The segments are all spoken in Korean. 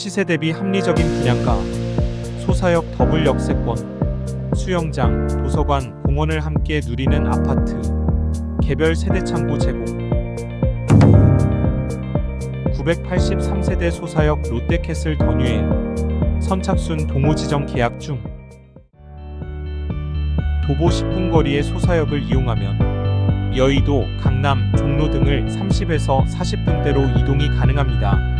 시세 대비 합리적인 분양가, 소사역 더블 역세권, 수영장, 도서관, 공원을 함께 누리는 아파트, 개별 세대 창고 제공. 983세대 소사역 롯데캐슬 더뉴에 선착순 동호 지정 계약 중. 도보 10분 거리의 소사역을 이용하면 여의도, 강남, 종로 등을 30에서 40분대로 이동이 가능합니다.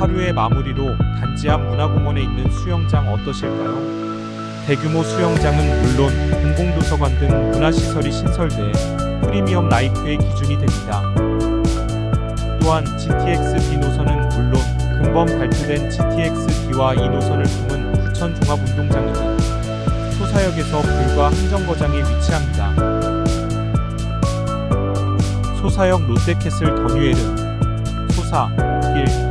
하루의 마무리로 단지 앞 문화공원에 있는 수영장 어떠실까요? 대규모 수영장은 물론 공공도서관 등 문화시설이 신설돼 프리미엄 라이프의 기준이 됩니다. 또한 GTX D 노선은 물론 금번 발표된 GTX D와 E 노선을 품은 부천 종합운동장이니 소사역에서 불과 한 정거장에 위치합니다. 소사역 롯데캐슬 더뉴엘은 소사, 홍동으로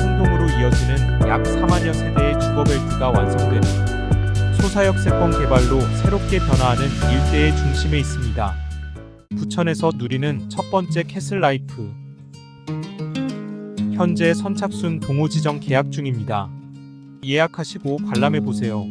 이어지는 약 4만여 세대의 주거벨트가 완성되는 소사역 세권 개발로 새롭게 변화하는 일대의 중심에 있습니다. 부천에서 누리는 첫 번째 캐슬 라이프. 현재 선착순 동호 지정 계약 중입니다. 예약하시고 관람해 보세요.